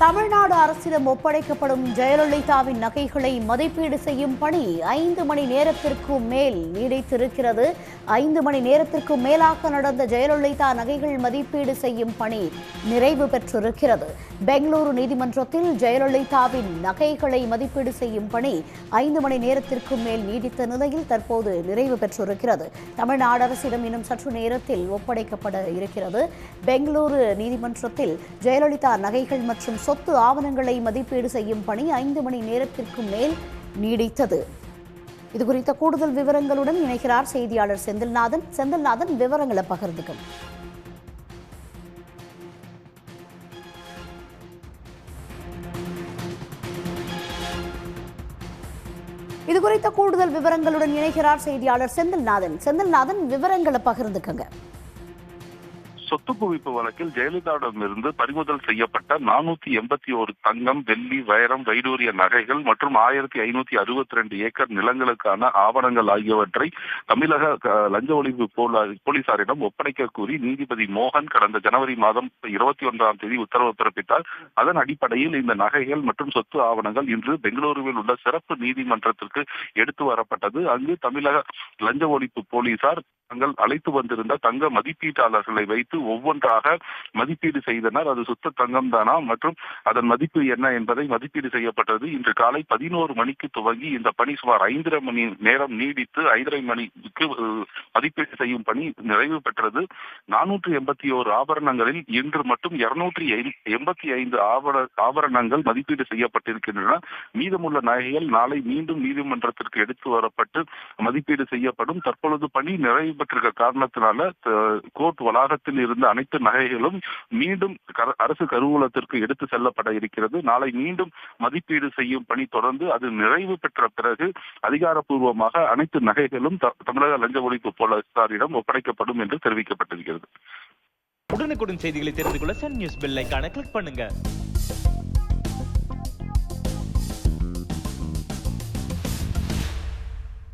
தமிழ்நாடு அரசிடம் ஒப்படைக்கப்படும் ஜெயலலிதாவின் நகைகளை மதிப்பீடு செய்யும் பணி ஐந்து மணி நேரத்திற்கும் மேல் நீடித்திருக்கிறது. ஐந்து மணி நேரத்திற்கும் மேலாக நடந்த ஜெயலலிதா நகைகள் மதிப்பீடு செய்யும் பணி நிறைவு பெற்றிருக்கிறது. பெங்களூரு நீதிமன்றத்தில் ஜெயலலிதாவின் நகைகளை மதிப்பீடு செய்யும் பணி ஐந்து மணி நேரத்திற்கும் மேல் நீடித்த நிலையில் தற்போது நிறைவு பெற்றிருக்கிறது. தமிழ்நாடு அரசிடம் இன்னும் சற்று நேரத்தில் ஒப்படைக்கப்பட இருக்கிறது. பெங்களூரு நீதிமன்றத்தில் ஜெயலலிதா நகைகள் மற்றும் சொத்து ஆவணங்களை மதிப்பீடு செய்யும் பணி ஐந்து மணி நேரத்திற்கும் மேல் நீடித்தது. இது குறித்த கூடுதல் விவரங்களுடன் இணைகிறார் செய்தியாளர் செந்தில்நாதன். செந்தில்நாதன் விவரங்களை பகிர்ந்துக்கும். இது குறித்த கூடுதல் விவரங்களுடன் இணைகிறார் செய்தியாளர் செந்தில்நாதன். செந்தில்நாதன் விவரங்களை பகிர்ந்துக்கங்க. சொத்து குவிப்பு வழக்கில் ஜெயலலிதாவிடமிருந்து பறிமுதல் செய்யப்பட்ட நானூத்தி எண்பத்தி ஒரு தங்கம் வெள்ளி வைரம் வைடூரிய நகைகள் மற்றும் ஆயிரத்தி ஐநூத்தி அறுபத்தி ரெண்டு ஏக்கர் நிலங்களுக்கான ஆவணங்கள் ஆகியவற்றை தமிழக லஞ்ச ஒழிப்பு போலீசாரிடம் ஒப்படைக்க கூறி நீதிபதி மோகன் கடந்த ஜனவரி மாதம் இருபத்தி ஒன்றாம் தேதி உத்தரவு பிறப்பித்தார். அதன் அடிப்படையில் இந்த நகைகள் மற்றும் சொத்து ஆவணங்கள் இன்று பெங்களூருவில் உள்ள சிறப்பு நீதிமன்றத்திற்கு எடுத்து வரப்பட்டது. அங்கு தமிழக லஞ்ச ஒழிப்பு போலீசார் நிறுவனங்கள் அழைத்து வந்திருந்த தங்க மதிப்பீட்டாளர்களை வைத்து ஒவ்வொன்றாக மதிப்பீடு செய்தனர். அது சுத்த தங்கம் தானா மற்றும் அதன் மதிப்பு என்ன என்பதை மதிப்பீடு செய்யப்பட்டது. இன்று காலை பதினோரு மணிக்கு துவங்கி இந்த பணி சுமார் ஐந்தரை மணி நேரம் நீடித்து ஐந்தரை மணிக்கு மதிப்பீடு செய்யும் பணி நிறைவு பெற்றது. நானூற்று எண்பத்தி ஓரு ஆபரணங்களில் இன்று மட்டும் இருநூற்றி எண்பத்தி ஐந்து ஆபரணங்கள் மதிப்பீடு செய்யப்பட்டிருக்கின்றன. மீதமுள்ள நகைகள் நாளை மீண்டும் நீதிமன்றத்திற்கு எடுத்து வரப்பட்டு மதிப்பீடு செய்யப்படும். தற்பொழுது பணி நிறைவு பெற்றிருக்க காரணத்தினால கோர்ட் வளாகத்தில் இருந்த அனைத்து நகைகளும் மீண்டும் அரசு கருவூலத்திற்கு எடுத்து செல்லப்பட இருக்கிறது. நாளை மீண்டும் மதிப்பீடு செய்யும் பணி தொடர்ந்து அது நிறைவு பெற்ற பிறகு அதிகாரப்பூர்வமாக அனைத்து நகைகளும் தமிழக லஞ்ச ஒழிப்பு போலீசாரிடம் ஒப்படைக்கப்படும் என்று தெரிவிக்கப்பட்டிருக்கிறது. உடனுக்குடன் செய்திகளை தெரிந்து கொள்ள சன் நியூஸ் பெல் கிளிக் பண்ணுங்க.